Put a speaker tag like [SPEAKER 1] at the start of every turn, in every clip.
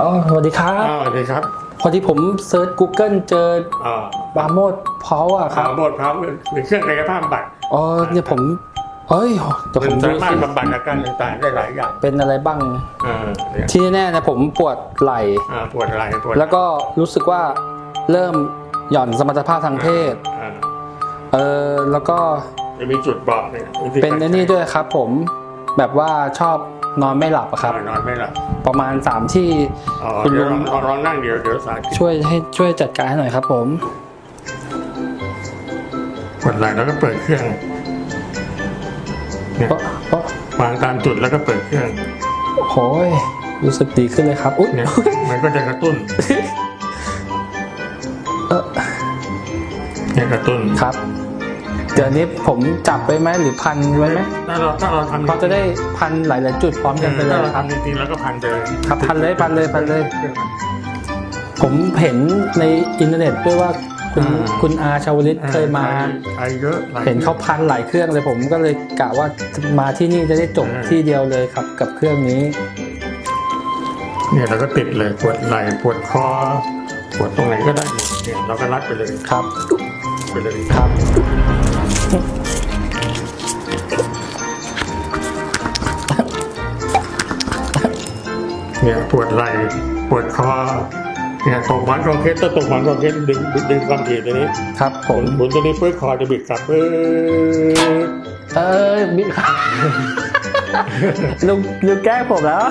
[SPEAKER 1] อ๋อสวัสดีครับ
[SPEAKER 2] อ้าวสวัสดีครับ
[SPEAKER 1] พอดีผมเซิร์ช Google เจอ
[SPEAKER 2] อ่า
[SPEAKER 1] บาโมดเพาอะค
[SPEAKER 2] ข่า
[SPEAKER 1] รับ
[SPEAKER 2] วบทพร้อมหรือเครื่องกายภาพบำบัด
[SPEAKER 1] อ๋อเนี่ยผมเอ้ยเดี๋ยว
[SPEAKER 2] มั
[SPEAKER 1] ผ
[SPEAKER 2] น
[SPEAKER 1] ม
[SPEAKER 2] สา
[SPEAKER 1] ดู
[SPEAKER 2] มารถ
[SPEAKER 1] สิ
[SPEAKER 2] บำบัดอาการต่างๆได้หลายอย่าง
[SPEAKER 1] เป็นอะไรบ้าง
[SPEAKER 2] อ่าเนี่ย
[SPEAKER 1] ที่แน่ๆนะผมปวดไหล่
[SPEAKER 2] อ่าปวดไหล่ปวด
[SPEAKER 1] แล้วก็รู้สึกว่าเริ่มหย่อนสมรรถภาพทางเพศ
[SPEAKER 2] อ่า
[SPEAKER 1] เออแล้วก็
[SPEAKER 2] จะมีจุดบอกเนี่ยวิธี
[SPEAKER 1] เป็น
[SPEAKER 2] การ
[SPEAKER 1] ไอ้นี่ด้วยครับผมแบบว่าชอบ นอนไม่หลับอะครับ
[SPEAKER 2] อ่านอนไม่หลับ
[SPEAKER 1] ประมาณ3ที่
[SPEAKER 2] อ๋อ
[SPEAKER 1] คุณลุ
[SPEAKER 2] เดี๋ยว
[SPEAKER 1] ง
[SPEAKER 2] ลองลองลองนั่งเดี๋ยวเดี๋ยวสาธิต
[SPEAKER 1] ช่วยให้ช่วยจัดการให้หน่อยครับ ผม
[SPEAKER 2] ปวดไหล่แล้วก็เปิดเครื่องเนี่ย
[SPEAKER 1] เพราะเพราะ
[SPEAKER 2] วางตามจุดแล้วก็เปิดเครื่อง
[SPEAKER 1] โอ้ยรู้สึกดีขึ้นเลยครับอุ๊ย
[SPEAKER 2] เนี่ยมันก็จะกระตุ้น
[SPEAKER 1] เออ
[SPEAKER 2] เนี่ยกระตุ้น
[SPEAKER 1] ครับ เดี๋ยวนี้ผมจับไว้ไหมหรือพันไว้ไหม
[SPEAKER 2] ถ้าเราถ้าเราทำ
[SPEAKER 1] เขาจะได้พันหลาย ๆ จุดพร้อมกันไปเล
[SPEAKER 2] ถ้ายเรา
[SPEAKER 1] ครับ
[SPEAKER 2] ทำจริงๆแล้วก็พันไปเลย
[SPEAKER 1] ครับพันเลยพันเลยพันเลย ผมเห็นในอินเทอร์เน็ตด้วยว่าคุณคุณอาชาวลิตเคยมา
[SPEAKER 2] ใช้เยอะลย
[SPEAKER 1] เห็นเขาพันหลายเครื่องเลยผมก็เลยกะว่ามาที่นี่จะได้จบ
[SPEAKER 2] อ่า
[SPEAKER 1] ที่เดียวเลยครับกับเครื่องนี้
[SPEAKER 2] เนี่ยเราก็ติดเลยปวดไหล่ปวดคอปวดตรงไหนก็ได้เนี่ยเราก็รัดไปเลย
[SPEAKER 1] ครับ
[SPEAKER 2] ไปเลย
[SPEAKER 1] ครับ
[SPEAKER 2] เนี่ยปวดไหล่ปวดคอเนี่ยตกหมอนคอนเคสถ้าตกหมอนคอนเคสดึงดึงความถี่ตัวนี้
[SPEAKER 1] ครับผ
[SPEAKER 2] ห
[SPEAKER 1] ม
[SPEAKER 2] มุนหมุนตัวนี้เพื่อคอจะบิดกลับเพื่อ
[SPEAKER 1] เอ้ยบิ๊กครับ ลุงลุงแกล้งผมแล้ว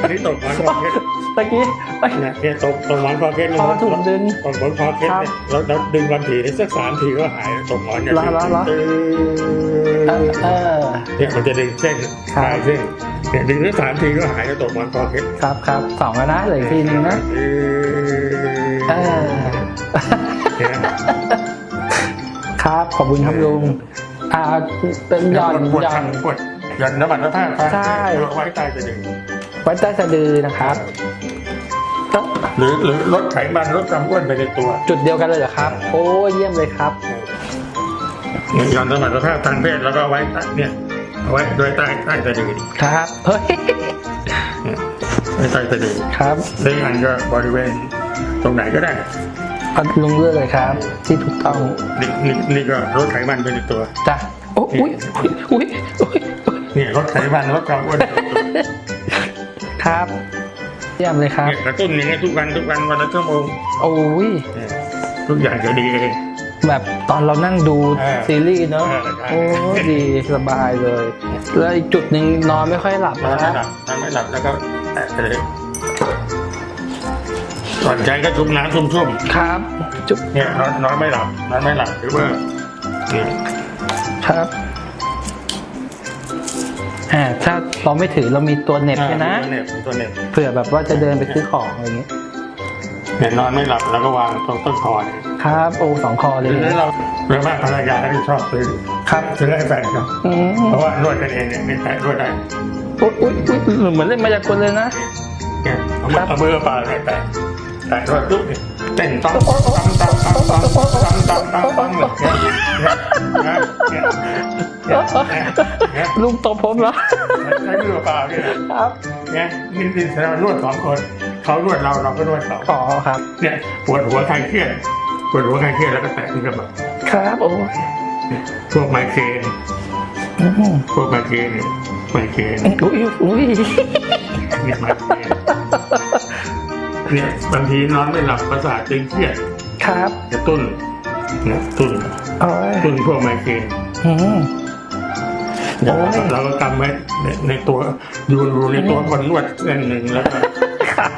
[SPEAKER 2] อันนี้ตกหมอนคอนเคส
[SPEAKER 1] ตะกี้เอ้ย
[SPEAKER 2] เนี่ยเนี่ยตกตกหมอนคอนเคส
[SPEAKER 1] พอถูกดึง
[SPEAKER 2] ตกหมอนคอนเคสเนี่ยแล้วแล้วดึงความถี่ได้สักสามทีก็หายตกหมอนเนี่ย
[SPEAKER 1] เหรอเหรอเหรอเออเออ
[SPEAKER 2] เนี่ยมันจะดึงเส้น
[SPEAKER 1] ครับ
[SPEAKER 2] คลายเส้นเนี่ยดึงได้สามทีก็หายแล้วตกหมอนคอนเคส
[SPEAKER 1] ครับครับสองแล้วนะเหลืออกทีนึงนะ
[SPEAKER 2] เอ
[SPEAKER 1] เอ
[SPEAKER 2] อ
[SPEAKER 1] อ
[SPEAKER 2] เนี่ย
[SPEAKER 1] ครับขอบคุณครับลุงอ่าเป็นหย่อน
[SPEAKER 2] ปวด
[SPEAKER 1] หย่อ
[SPEAKER 2] ทานงปวด หย่อนน้ำมันน้ำผ้า
[SPEAKER 1] ใช่
[SPEAKER 2] ไว้ใต้จะดึง
[SPEAKER 1] ไว้ใต้สะดือนะครับก็
[SPEAKER 2] หรือหรือลดไขมันลดความอ้วนไปในตัว
[SPEAKER 1] จุดเดียวกันเลยเหรอครับ โอ้เยี่ยมเลยครับ
[SPEAKER 2] เนี่ยหย่อนน้ำมันน้ำผ้าทางเพศแล้วก็ไว้ใต้เนี่ยเอาไว้โดยใต้ใต้จะดึง
[SPEAKER 1] ครับเฮ้ย
[SPEAKER 2] เนี่ยไว้ใต้จะดึง
[SPEAKER 1] ครับ
[SPEAKER 2] ได้งานก็บริเวณตรงไหนก็ได้
[SPEAKER 1] เอาลุงเลือกเลยครับ ที่ถูกต้อง
[SPEAKER 2] นี่นี่นี่ก็ลดไขมันไปในตัว
[SPEAKER 1] จ้ะโอ้อุ้ยอุ้ยอุ้ยอุ้ย
[SPEAKER 2] เนี่ยลดไขมันลดความอ้วนไปในตัว
[SPEAKER 1] ครับเยี่ยมเลยครับ
[SPEAKER 2] เนี่ยกระตุ้นอย่างเงี้ยทุกวันทุกวันวันละชั่วโมง
[SPEAKER 1] โอ้ย
[SPEAKER 2] เนี่ยทุกอย่างจะดีเอง
[SPEAKER 1] แบบตอนเรานั่งดู
[SPEAKER 2] เออ
[SPEAKER 1] ซีรีส์เนอะ
[SPEAKER 2] เออใช่
[SPEAKER 1] โอ้ดีสบายเลย แล้วอีกจุดหนึ่งนอนไม่ค่อยหลับ
[SPEAKER 2] นอน
[SPEAKER 1] นะ
[SPEAKER 2] ไม่หลับนอนไม่หลับแล้วก็แตะไปเลยก่อนใจก็ชุ่มน้ำชุ่มๆ
[SPEAKER 1] ครับ จุ๊บ
[SPEAKER 2] เนี่ยนอนนอนไม่หลับนอนไม่หลับหรือว่าเนี่ย
[SPEAKER 1] ครับ อ่าถ้าเราไม่ถือเรามีตัวเหน็บใช่นะ
[SPEAKER 2] ตัวเน็บตัวเน็บ
[SPEAKER 1] เผื่อแบบว่าจะเดินไปซื้อของอะไรอย่างงี้
[SPEAKER 2] เนี่ยนอนไม่หลับแล้วก็วางตรงต้นคอเนี่ย
[SPEAKER 1] ครับโอ้สองคอเล
[SPEAKER 2] หรื
[SPEAKER 1] ย
[SPEAKER 2] อเราเรื่องมากภรรยาที่ชอบซื้อ
[SPEAKER 1] ครับ
[SPEAKER 2] ซื้อให้แฟนครับ
[SPEAKER 1] อืม
[SPEAKER 2] เพราะว่านวดกันเองเนี่ยนี่แตะนวดได้
[SPEAKER 1] อุ๊ยอุ๊ยอุ๊ยเหมือนเล่นมายากลเลยนะ
[SPEAKER 2] เนี่ยเอามือเอามือเปล่าเนี่ยแตะแตะนวดปุ๊บเนี่ยเต้นต้องตั้งตั้งตั้งตั้ง ตั้งตั้งตั้งตั้งเลยเนี่ยเนี่ยเนี่ยเนี่ยเนี่ย
[SPEAKER 1] ลุงตบผมเหรอ
[SPEAKER 2] ใช้มือเปล่าเนี่ย
[SPEAKER 1] ครับ
[SPEAKER 2] เนี่ยนี่นี่แสดงว่านวดสองคนเขานวดเราเราก็นวดเขา
[SPEAKER 1] อ๋อครับ
[SPEAKER 2] เนี่ยปวดหัวคลายเครียดปวดหัวคลายเครียดแล้วก็แตะที่กระบอก
[SPEAKER 1] ครับโอ้
[SPEAKER 2] เนี่ยพวกไมเกรน
[SPEAKER 1] อืม
[SPEAKER 2] พวกไมเกรนเนี่ยไมเกรน
[SPEAKER 1] อุ้ยอุ้ย
[SPEAKER 2] เนี่ยไมเกรนเนี่ยบางทีนอนไม่หลับประสาทตึงเครียด
[SPEAKER 1] ครับ
[SPEAKER 2] กระตุ้น เนี่ยตุ้น
[SPEAKER 1] โอ้ย
[SPEAKER 2] ตุ้นพวกไมเกรน
[SPEAKER 1] อืม
[SPEAKER 2] เนี่ย
[SPEAKER 1] โอ้ย
[SPEAKER 2] เราก็กำไว้ในในตัวอยู่อยู่ในตัวคนนวดเส้นหนึ่งแล้วก็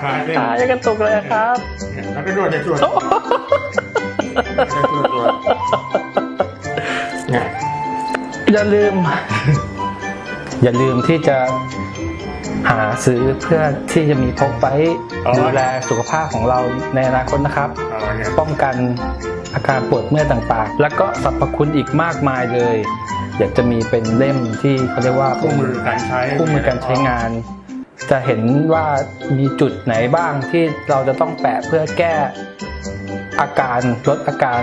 [SPEAKER 2] คลายเส้น
[SPEAKER 1] ขายังกระตุกเลยครับ
[SPEAKER 2] เนี่ยแล้วก็นวดในตัวในตัวตัวเนี่ย
[SPEAKER 1] อย่าลืม อย่าลืมที่จะหาซื้อเพื่อที่จะมีพกไว้ดูแลสุขภาพของเราในอนาคตนะครับ
[SPEAKER 2] เอาเนี่ย
[SPEAKER 1] ป้องกัน อาการปวดเมื่อยต่างๆ แล้วก็สรรพคุณอีกมากมายเลย อยากจะมีเป็นเล่มที่เขาเรียกว่า
[SPEAKER 2] คู่มือการใช้
[SPEAKER 1] คู่มือการใช้งาน จะเห็นว่ามีจุดไหนบ้างที่เราจะต้องแปะเพื่อแก้อาการลดอาการ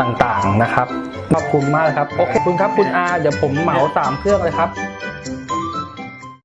[SPEAKER 1] ต่างๆนะครับขอบคุณมากเลยครับ โอเคขอบคุณครับคุณอาเดี๋ยวผมเหมาสามเครื่องเลยครับ